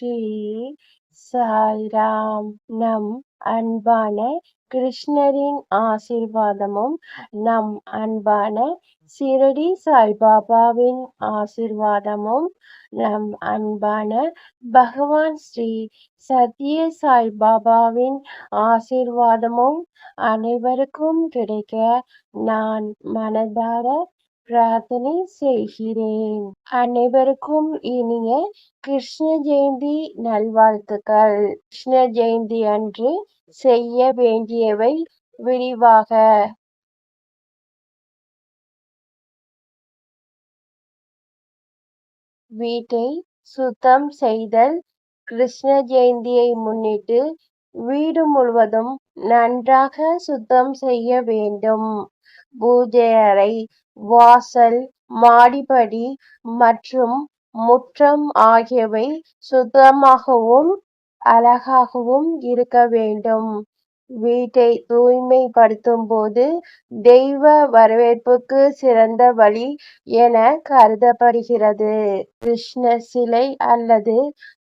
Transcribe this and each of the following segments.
ஸ்ரீ சாய்ராம் நம் அன்பான கிருஷ்ணரின் ஆசிர்வாதமும் நம் அன்பான சிரடி சாய்பாபாவின் ஆசிர்வாதமும் நம் அன்பான பகவான் ஸ்ரீ சத்ய சாய்பாபாவின் ஆசிர்வாதமும் அனைவருக்கும் கிடைக்க நான் மனதார பிரார்த்தனை செய்கிறேன். அனைவருக்கும் இனிய கிருஷ்ண ஜெயந்தி நல்வாழ்த்துக்கள். கிருஷ்ண ஜெயந்தி அன்று செய்ய வேண்டியவை விரிவாக. வீட்டை சுத்தம் செய்தல். கிருஷ்ண ஜெயந்தியை முன்னிட்டு வீடு முழுவதும் நன்றாக சுத்தம் செய்ய வேண்டும். பூஜை அறை வாசல் மாடிப்படி மற்றும் முற்றம் ஆகியவை சுத்தமாகவும் அழகாகவும் இருக்க வேண்டும். வீட்டை தூய்மைப்படுத்தும் போது தெய்வ வரவேற்புக்கு சிறந்த வழி என கருதப்படுகிறது. கிருஷ்ண சிலை அல்லது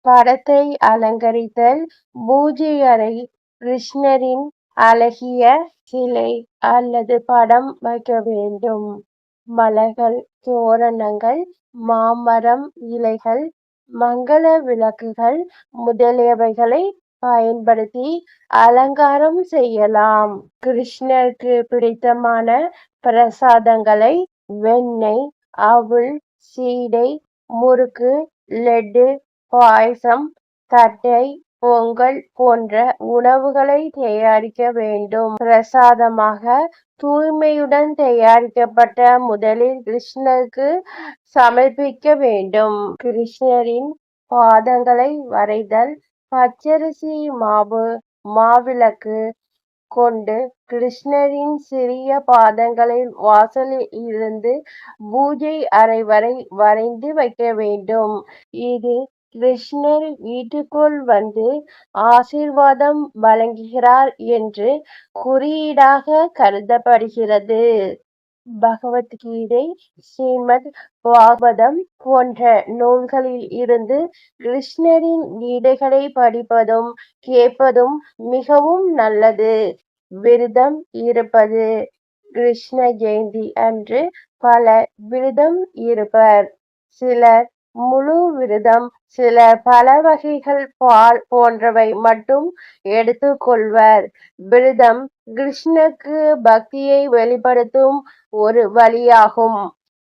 படத்தை அலங்கரித்தல் பூஜை அறை கிருஷ்ணரின் அழகிய சிலை அல்லது படம் வைக்க வேண்டும். மலர்கள் தோரணங்கள் மாமரம் இலைகள் மங்கள விளக்குகள் முதலியவைகளை பயன்படுத்தி அலங்காரம் செய்யலாம். கிருஷ்ணருக்கு பிடித்தமான பிரசாதங்களை வெண்ணெய் அவுள் சீடை முறுக்கு லெட்டு பாயசம் தட்டை பொங்கல் போன்ற உணவுகளை தயாரிக்க வேண்டும். பிரசாதமாக தூய்மையுடன் தயாரிக்கப்பட்ட முதலில் கிருஷ்ணருக்கு சமர்ப்பிக்க வேண்டும். கிருஷ்ணரின் பாதங்களை வரைதல் பச்சரிசி மாவு மாவிளக்கு கொண்டு கிருஷ்ணரின் சிறிய பாதங்களை வாசலில் இருந்து பூஜை அறை வரை வரைந்து வைக்க வேண்டும். இது கிருஷ்ணர் வீட்டுக்குள் வந்து ஆசீர்வாதம் வழங்குகிறார் என்று குறியீடாக கருதப்படுகிறது. பகவத்கீதை ஸ்ரீமத் பாகவதம் போன்ற நூல்களில் இருந்து கிருஷ்ணரின் கீதைகளை படிப்பதும் கேட்பதும் மிகவும் நல்லது. விரதம் இருப்பது கிருஷ்ண ஜெயந்தி அன்று பல விரதம் இருப்பர். சிலர் முழு விரதம் சில பல வகைகள் பால் போன்றவை மட்டும் எடுத்துக்கொள்வர் விரதம் கிருஷ்ணருக்கு பக்தியை வெளிப்படுத்தும் ஒரு வழியாகும்.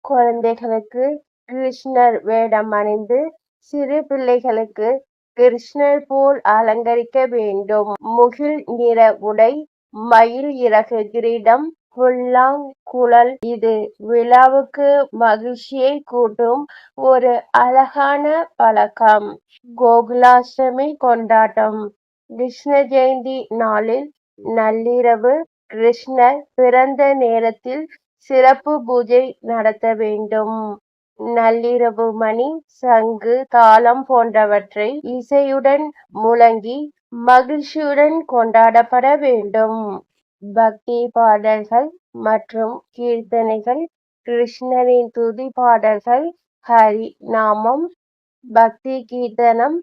குழந்தைகளுக்கு கிருஷ்ணர் வேடம் அணிந்து சிறு பிள்ளைகளுக்கு கிருஷ்ணர் போல் அலங்கரிக்க வேண்டும். முகில் நிற உடை மயில் இறகு கிரீடம் புல்லாங்குழல் இது. விழாவுக்கு மகிழ்ச்சியை கூட்டும் ஒரு அழகான பழக்கம். கோகுலாஷ்டமி கொண்டாட்டம். கிருஷ்ண ஜெயந்தி நாளில் நள்ளிரவு கிருஷ்ணர் பிறந்த நேரத்தில் சிறப்பு பூஜை நடத்த வேண்டும். நள்ளிரவு மணி சங்கு தாளம் போன்றவற்றை இசையுடன் முழங்கி மகிழ்ச்சியுடன் கொண்டாடப்பட வேண்டும். பக்தி பாடல்கள் மற்றும் கீர்த்தனைகள் கிருஷ்ணரின் துதி பாடல்கள் ஹரி நாமம் பக்தி கீர்த்தனம்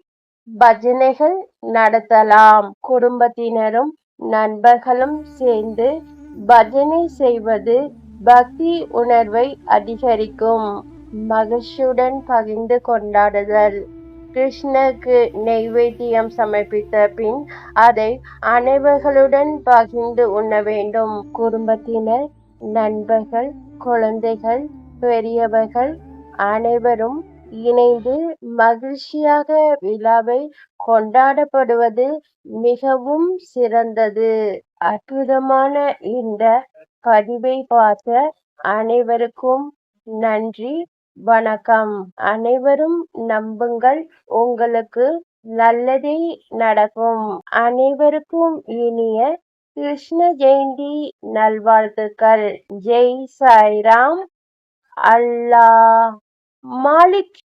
பஜனைகள் நடத்தலாம். குடும்பத்தினரும் நண்பர்களும் சேர்ந்து பஜனை செய்வது பக்தி உணர்வை அதிகரிக்கும். மகிழ்ச்சியுடன் பகிர்ந்து கொண்டாடுதல். கிருஷ்ணருக்கு நெய்வேத்தியம் சமர்ப்பித்த பின் அதை அனைவர்களுடன் பகிர்ந்து உண்ண வேண்டும். குடும்பத்தினர் நண்பர்கள் குழந்தைகள் பெரியவர்கள் அனைவரும் இணைந்து மகிழ்ச்சியாக விழாவை கொண்டாடப்படுவது மிகவும் சிறந்தது. அற்புதமான இந்த பதிவை பார்த்த அனைவருக்கும் நன்றி. வணக்கம். அனைவரும் நம்புங்கள். உங்களுக்கு நல்லதே நடக்கும். அனைவருக்கும் இனிய கிருஷ்ண ஜெயந்தி நல்வாழ்த்துக்கள். ஜெய் சாய்ராம். அல்லாஹ். மாலிக்